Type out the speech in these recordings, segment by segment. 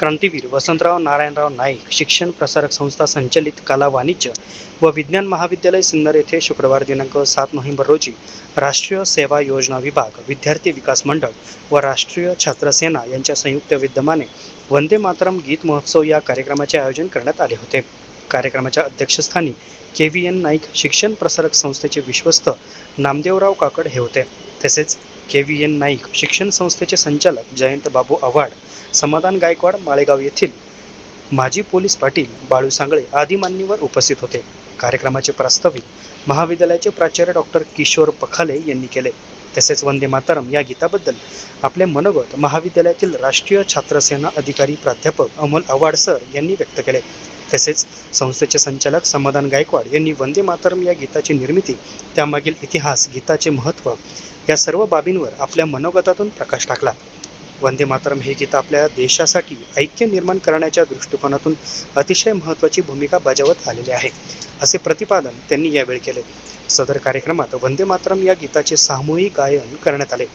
क्रांतीवीर वसंतराव नारायणराव नाईक शिक्षण प्रसारक संस्था संचलित कला वाणिज्य व विज्ञान महाविद्यालय सिन्नर येथे शुक्रवार दिनांक सात नोव्हेंबर रोजी राष्ट्रीय सेवा योजना विभाग विद्यार्थी विकास मंडळ व राष्ट्रीय छात्र सेना यांच्या संयुक्त विद्यमाने वंदे मातरम गीत महोत्सव या कार्यक्रमाचे आयोजन करण्यात आले होते. कार्यक्रमाच्या अध्यक्षस्थानी के व्ही एन नाईक शिक्षण प्रसारक संस्थेचे विश्वस्त नामदेवराव काकड हे होते. तसेच के व्ही एन नाईक शिक्षण संस्थेचे संचालक जयंत बाबू आव्हाड समाधान गायकवाड माळेगाव येथील माजी पोलीस पाटील बाळू सांगळे आदी मान्यवर उपस्थित होते. कार्यक्रमाचे प्रास्ताविक महाविद्यालयाचे प्राचार्य डॉक्टर किशोर पखाले यांनी केले. तसेच वंदे मातरम या गीताबद्दल आपले मनोगत महाविद्यालयातील राष्ट्रीय छात्रसेना अधिकारी प्राध्यापक अमोल आव्हाड सर यांनी व्यक्त केले. तसेच संस्थेचे संचालक समाधान गायकवाड यांनी वंदे मातरम या गीताची निर्मिती त्यामागील इतिहास गीताचे महत्त्व या सर्व बाबींवर आपल्या मनोगतातून प्रकाश टाकला. वंदे मातरम हे गीत आपल्या देशासाठी ऐक्य निर्माण करण्याच्या दृष्टिकोनातून अतिशय महत्त्वाची भूमिका बजावत आलेले आहे असे प्रतिपादन त्यांनी यावेळी केले. सदर कार्यक्रमात वंदे मातरम या गीताचे सामूहिक गायन करण्यात आले.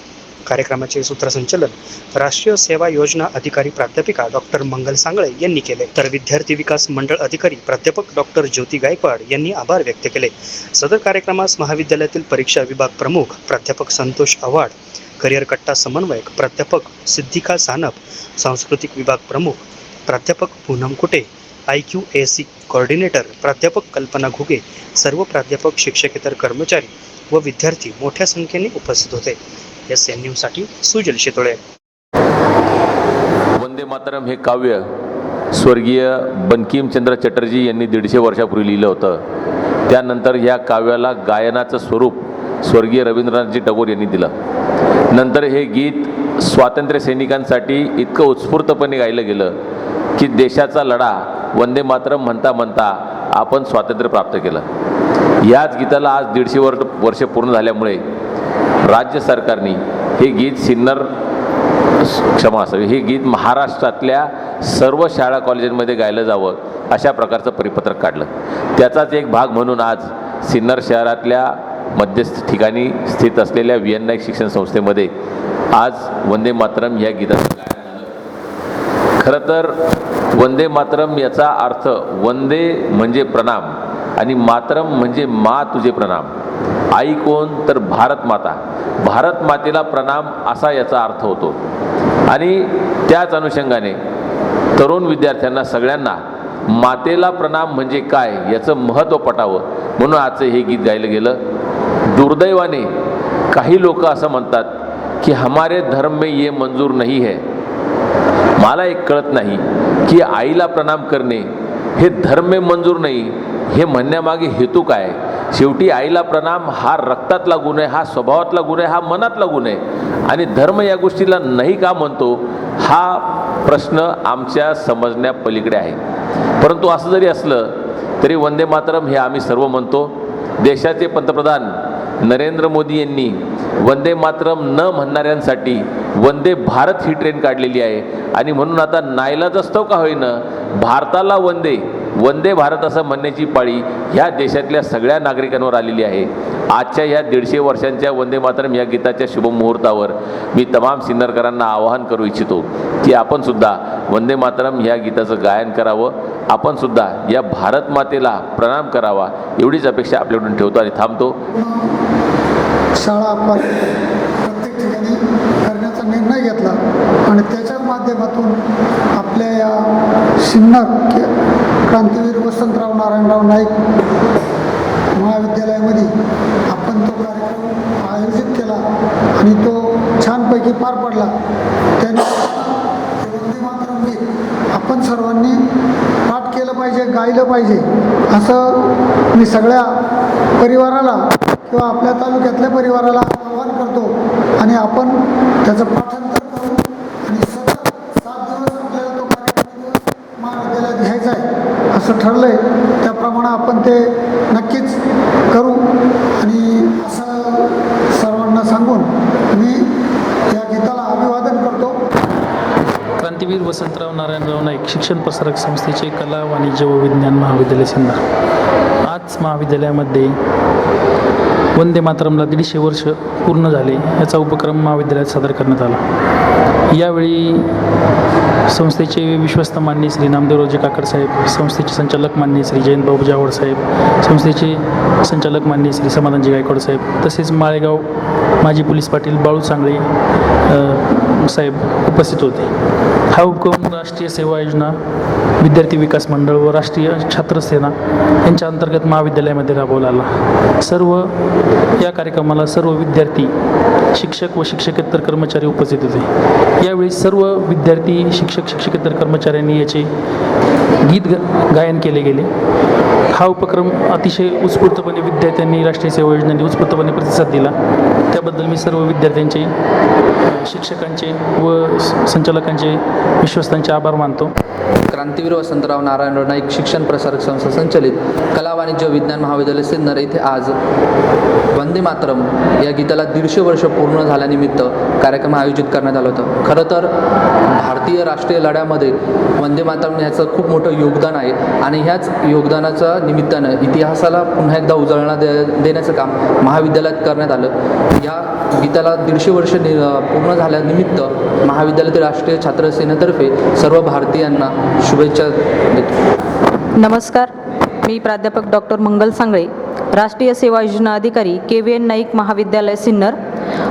कार्यक्रमाचे सूत्रसंचलन राष्ट्रीय सेवा योजना अधिकारी प्राध्यापिका डॉक्टर मंगल सांगळे यांनी केले. तर विद्यार्थी विकास मंडळ अधिकारी प्राध्यापक डॉक्टर ज्योती गायकवाड यांनी आभार व्यक्त केले. सदर कार्यक्रमास महाविद्यालयातील परीक्षा विभाग प्रमुख प्राध्यापक संतोष आव्हाड करिअर कट्टा समन्वयक प्राध्यापक सिद्धिका सानप सांस्कृतिक विभाग प्रमुख प्राध्यापक Poonam Kute I Q A C coordinator प्राध्यापक कल्पना घुगे सर्व प्राध्यापक शिक्षकेतर कर्मचारी व विद्यार्थी मोठ्या संख्येने उपस्थित होते. एस एन न्यूजसाठी सुजल शितोळे. वंदे मातरम हे काव्य स्वर्गीय बंकिमचंद्र चटर्जी यांनी दीडशे वर्षापूर्वी लिहिलं होतं. त्यानंतर ह्या काव्याला गायनाचं स्वरूप स्वर्गीय रवींद्रनाथजी टागोर यांनी दिलं. नंतर हे गीत स्वातंत्र्य सैनिकांसाठी इतकं उत्स्फूर्तपणे गायलं गेलं की देशाचा लढा वंदे मातरम म्हणता म्हणता आपण स्वातंत्र्य प्राप्त केलं. याच गीताला आज दीडशे वर्ष वर्ष पूर्ण झाल्यामुळे राज्य सरकारने हे गीत सिन्नर क्षमा असावी हे गीत महाराष्ट्रातल्या सर्व शाळा कॉलेजांमध्ये गायलं जावं अशा प्रकारचं परिपत्रक काढलं. त्याचाच एक भाग म्हणून आज सिन्नर शहरातल्या मध्यस्थ ठिकाणी स्थित असलेल्या व्ही एन शिक्षण संस्थेमध्ये आज वंदे मातरम या गीताचं गायन झालं. खरं तर वंदे मातरम याचा अर्थ वंदे म्हणजे प्रणाम आणि मातरम म्हणजे मा तुझे प्रणाम. आई कोण तर भारत माता. भारत मातेला प्रणाम असा याचा अर्थ होतो. आणि त्याच अनुषंगाने तरुण विद्यार्थ्यांना सगळ्यांना मातेला प्रणाम म्हणजे काय याचं महत्त्व पटावं म्हणून आजचं हे गीत गायलं गेलं. दुर्दैवाने काही लोक असं म्हणतात की हमारे धर्म में ये मंजूर नाही है. मला एक कळत नाही की आईला प्रणाम करणे हे धर्म मंजूर नाही. हे म्हणण्यामागे हेतू काय? शेवटी आईला प्रणाम हा रक्तातला गुण आहे हा स्वभावातला गुण आहे हा मनातला गुण आहे. आणि धर्म या गोष्टीला नाही का म्हणतो? हा प्रश्न आमच्या समजण्यापलीकडे आहे. परंतु असं जरी असलं तरी वंदे मातरम हे आम्ही सर्व म्हणतो. देशाचे पंतप्रधान नरेंद्र मोदी यांनी वंदे मातरम न म्हणणाऱ्यांसाठी वंदे भारत ही ट्रेन काढलेली आहे. आणि म्हणून आता नाईलाजस्तव का होईना भारताला वंदे वंदे भारत असं म्हणण्याची पाळी ह्या देशातल्या सगळ्या नागरिकांवर आलेली आहे. आजच्या ह्या दीडशे वर्षांच्या वंदे मातरम या गीताच्या शुभमुहूर्तावर मी तमाम सिन्नरकरांना आवाहन करू इच्छितो की आपण सुद्धा वंदे मातरम ह्या गीताचं गायन करावं. आपण सुद्धा या भारत मातेला प्रणाम करावा एवढीच अपेक्षा आपल्याकडून ठेवतो आणि थांबतो. शाळा प्रत्येक ठिकाणी करण्याचा निर्णय घेतला आणि त्याच्या माध्यमातून आपल्या या सिन्नर क्रांतीवीर वसंतराव नारायणराव नाईक महाविद्यालयामध्ये आपण तो कार्यक्रम आयोजित केला आणि तो छानपैकी पार पडला. त्यांनी मातरम गीत आपण सर्वांनी पाठ केलं पाहिजे गायलं पाहिजे असं मी सगळ्या परिवाराला किंवा आपल्या तालुक्यातल्या परिवाराला आवाहन करतो. आणि आपण त्याचं पाठांतर करू आणि सतत सात दिवस आपल्याला तो कार्यक्रम इथं महाविद्यालयात घ्यायचा आहे असं ठरलं आहे त्याप्रमाणे आपण ते नक्कीच करू. आणि असं सर्वांना सांगून मी गीताला अभिवादन करतो. क्रांतीवीर वसंतराव नारायणराव नाईक शिक्षण प्रसारक संस्थेचे कला वाणिज्य व विज्ञान महाविद्यालय सिन्नर. आज महाविद्यालयामध्ये वंदे मातरमला दीडशे वर्ष पूर्ण झाले. याचा उपक्रम महाविद्यालयात सादर करण्यात आला. यावेळी संस्थेचे विश्वस्त मान्य श्री नामदेवरावजी काकड साहेब संस्थेचे संचालक मान्य श्री जयंतबाबू जावड साहेब संस्थेचे संचालक मान्य श्री समाधानजी गायकवाड साहेब तसेच माळेगाव माजी पोलीस पाटील बाळू चांगळे साहेब उपस्थित होते. हा उपक्रम राष्ट्रीय सेवा योजना विद्यार्थी विकास मंडळ व राष्ट्रीय छात्रसेना यांच्या अंतर्गत महाविद्यालयामध्ये राबवला आला. सर्व या कार्यक्रमाला सर्व विद्यार्थी शिक्षक व शिक्षकेतर कर्मचारी उपस्थित होते. यावेळी सर्व विद्यार्थी शिक्षक शिक्षकेतर कर्मचाऱ्यांनी याचे गीत ग गायन केले गेले. हा उपक्रम अतिशय उत्स्फूर्तपणे विद्यार्थ्यांनी राष्ट्रीय सेवा योजनेने उत्स्फूर्तपणे प्रतिसाद दिला. त्याबद्दल मी सर्व विद्यार्थ्यांचे शिक्षकांचे व संचालकांचे विश्वस्तांचे आभार मानतो. क्रांतीवीर वसंतराव नारायण नाईक शिक्षण प्रसारक संस्था संचलित कला वाणिज्य विज्ञान महाविद्यालय सिन्नर येथे आज वंदे मातरम या गीताला दीडशे वर्ष पूर्ण झाल्यानिमित्त कार्यक्रम आयोजित करण्यात आला होता. खरं तर भारतीय राष्ट्रीय लढ्यामध्ये वंदे मातरम याचं खूप मोठं योगदान आहे आणि ह्याच योगदानाच्या निमित्तानं इतिहासाला पुन्हा एकदा उजळणा दे देण्याचं काम महाविद्यालयात करण्यात आलं. या गीताला दीडशे वर्ष नि पूर्ण झाल्यानिमित्त महाविद्यालयातील राष्ट्रीय छात्र सेनेतर्फे सर्व भारतीयांना शुभेच्छा देतो. नमस्कार. मी प्राध्यापक डॉक्टर मंगल सांगळे राष्ट्रीय सेवा योजना अधिकारी के व्ही एन नाईक महाविद्यालय सिन्नर.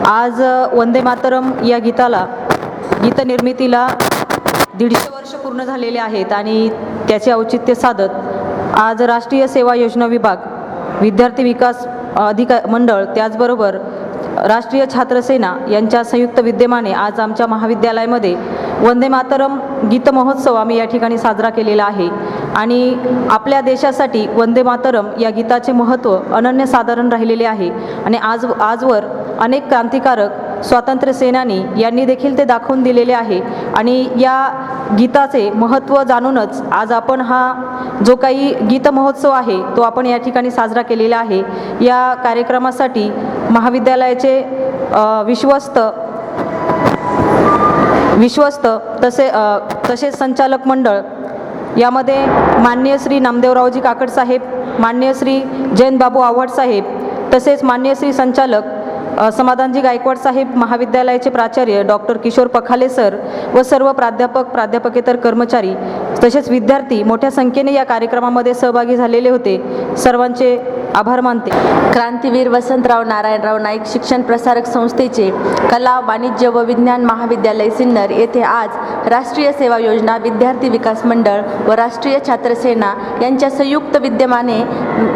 आज वंदे मातरम या गीताला गीतनिर्मितीला दीडशे वर्ष पूर्ण झालेले आहेत आणि त्याचे औचित्य साधत आज राष्ट्रीय सेवा योजना विभाग विद्यार्थी विकास अधिका मंडळ त्याचबरोबर राष्ट्रीय छात्रसेना यांच्या संयुक्त विद्यमाने आज आमच्या महाविद्यालयामध्ये वंदे मातरम गीतमहोत्सव आम्ही या ठिकाणी साजरा केलेला आहे. आणि आपल्या देशासाठी वंदे मातरम या गीताचे महत्त्व अनन्यसाधारण राहिलेले आहे. आणि आज आजवर अनेक क्रांतिकारक स्वातंत्र्य सेनानी यांनी देखील ते दाखवून दिलेले आहे. आणि या गीताचे महत्त्व जाणूनच आज आपण हा जो काही गीतमहोत्सव आहे तो आपण या ठिकाणी साजरा केलेला आहे. या कार्यक्रमासाठी महाविद्यालयाचे विश्वस्त विश्वस्त तसे तसेच संचालक मंडळ. यामध्ये मान्य श्री नामदेवरावजी काकड साहेब मान्य श्री जयंतबाबू आव्हाड साहेब तसेच मान्य श्री संचालक समाधानजी गायकवाड साहेब महाविद्यालयाचे प्राचार्य डॉक्टर किशोर पखाले सर व सर्व प्राध्यापक प्राध्यापकेतर कर्मचारी तसेच विद्यार्थी मोठ्या संख्येने या कार्यक्रमामध्ये सहभागी झालेले होते. सर्वांचे आभार मानते. क्रांतीवीर वसंतराव नारायणराव नाईक शिक्षण प्रसारक संस्थेचे कला वाणिज्य व विज्ञान महाविद्यालय सिन्नर येथे आज राष्ट्रीय सेवा योजना विद्यार्थी विकास मंडळ व राष्ट्रीय छात्रसेना यांच्या संयुक्त विद्यमाने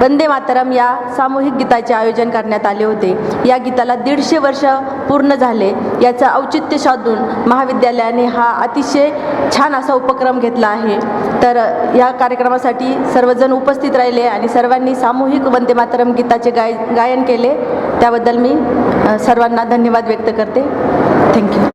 वंदे मातरम या सामूहिक गीताचे आयोजन करण्यात आले होते. या गीताला दीडशे वर्ष पूर्ण झाले. याचं औचित्य साधून महाविद्यालयाने हा अतिशय छान असा उपक्रम घेतला आहे. तर या कार्यक्रमासाठी सर्वजण उपस्थित राहिले आणि सर्वांनी सामूहिक वंदे मातरम गीताचे गाय गायन केले. त्याबद्दल मी सर्वांना धन्यवाद व्यक्त करते. थँक्यू